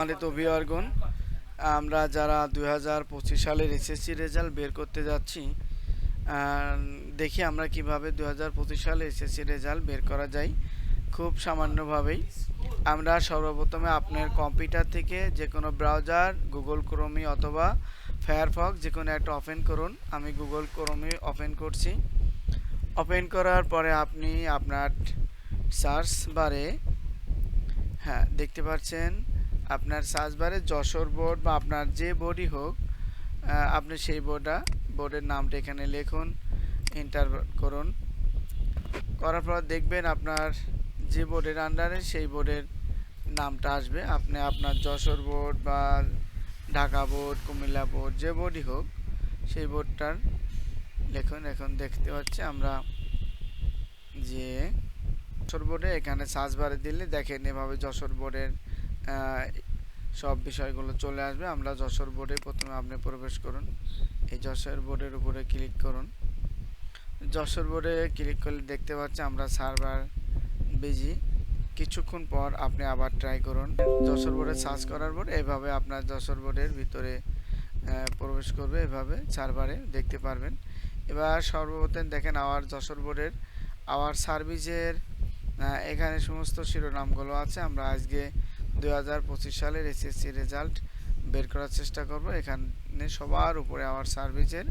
সম্মানিত অভিভাবকগণ আমরা যারা দুই হাজার পঁচিশ সালের এসএসসি রেজাল্ট বের করতে যাচ্ছি দেখি আমরা কীভাবে দু হাজার পঁচিশ সালে এসএসসি রেজাল্ট বের করা যায়। খুব সামান্যভাবেই আমরা সর্বপ্রথমে আপনার কম্পিউটার থেকে যে কোনো ব্রাউজার, গুগল ক্রোমি অথবা ফায়ারফক্স যে কোনো একটা ওপেন করুন। আমি গুগল ক্রোমি ওপেন করছি। ওপেন করার পরে আপনি আপনার সার্চ বারে হ্যাঁ দেখতে পাচ্ছেন আপনার সার্চ বারে যশোর বোর্ড বা আপনার যে বোর্ডই হোক আপনি সেই বোর্ডটা, বোর্ডের নামটা এখানে লিখুন এন্টার করুন। করার পর দেখবেন আপনার যে বোর্ডের আন্ডারে সেই বোর্ডের নামটা আসবে। আপনি আপনার যশোর বোর্ড বা ঢাকা বোর্ড, কুমিল্লা বোর্ড, যে বোর্ডই হোক, সেই বোর্ডটার লিখুন। এখন দেখতে পাচ্ছি আমরা যে যশোর বোর্ডে এখানে সার্চ বারে দিলে দেখেন এভাবে যশোর বোর্ডের সব বিষয়গুলো চলে আসবে। আমরা যশোর বোর্ডে প্রথমে আপনি প্রবেশ করুন। এই যশোর বোর্ডের উপরে ক্লিক করুন। যশোর বোর্ডে ক্লিক করলে দেখতে পাচ্ছি আমরা সার্ভার বিজি কিছুক্ষণ পর আপনি আবার ট্রাই করুন। যশোর বোর্ডে সার্চ করার পর এভাবে আপনার যশোর বোর্ডের ভিতরে প্রবেশ করবে এভাবে সার্ভারে দেখতে পারবেন। এবার সর্বপ্রথম দেখেন আওয়ার যশোর বোর্ডের আওয়ার সার্ভিসের এখানে সমস্ত শিরোনামগুলো আছে। আমরা আজকে দুই হাজার পঁচিশ সালের এসএসসি রেজাল্ট বের করার চেষ্টা করব। এখানে সবার উপরে আমার সার্ভিসের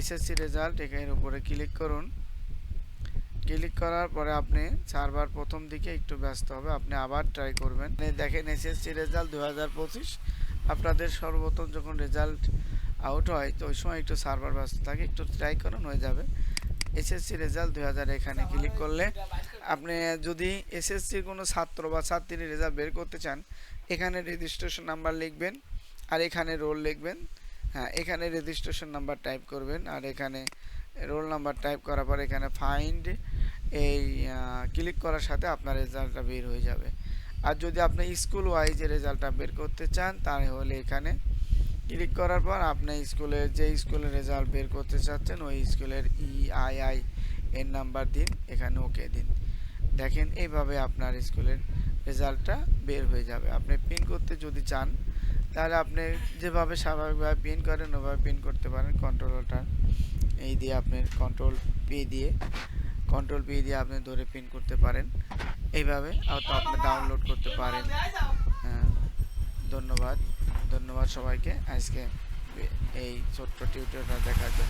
এসএসসি রেজাল্ট, এখানের উপরে ক্লিক করুন। ক্লিক করার পরে আপনি চারবার প্রথম দিকে একটু ব্যস্ত হবে, আপনি আবার ট্রাই করবেন। দেখেন এসএসসি রেজাল্ট দু হাজার পঁচিশ। আপনাদের সর্বপ্রথম যখন রেজাল্ট আউট হয়, তো ওই সময় একটু সার্ভার ব্যস্ত থাকে, একটু ট্রাই করুন, হয়ে যাবে। এসএসসি রেজাল্ট দুই হাজার এখানে ক্লিক করলে আপনি যদি এসএসসির কোনো ছাত্র বা ছাত্রীর রেজাল্ট বের করতে চান, এখানে রেজিস্ট্রেশন নাম্বার লিখবেন আর এখানে রোল লিখবেন। হ্যাঁ এখানে রেজিস্ট্রেশন নাম্বার টাইপ করবেন আর এখানে রোল নাম্বার টাইপ করার পর এখানে ফাইন্ড এই ক্লিক করার সাথে আপনার রেজাল্টটা বের হয়ে যাবে। আর যদি আপনি স্কুল ওয়াইজ রেজাল্টটা বের করতে চান, তাহলে এখানে ক্লিক করার পর আপনি স্কুলের যে স্কুলের রেজাল্ট বের করতে চাচ্ছেন ওই স্কুলের ই আই আই এর নাম্বার দিন এখানে ওকে দিন। দেখেন এইভাবে আপনার স্কুলের রেজাল্টটা বের হয়ে যাবে। আপনি পিন করতে যদি চান তাহলে আপনি যেভাবে স্বাভাবিকভাবে পিন করেন ওভাবে পিন করতে পারেন। কন্ট্রোলটা এই দিয়ে আপনি কন্ট্রোল পি দিয়ে কন্ট্রোল পি দিয়ে আপনি ধরে পিন করতে পারেন। এইভাবে আপনি ডাউনলোড করতে পারেন। হ্যাঁ, ধন্যবাদ। ধন্যবাদ সবাইকে। আজকে এই ছোট্ট টিউটোরিয়ালটা দেখার জন্য।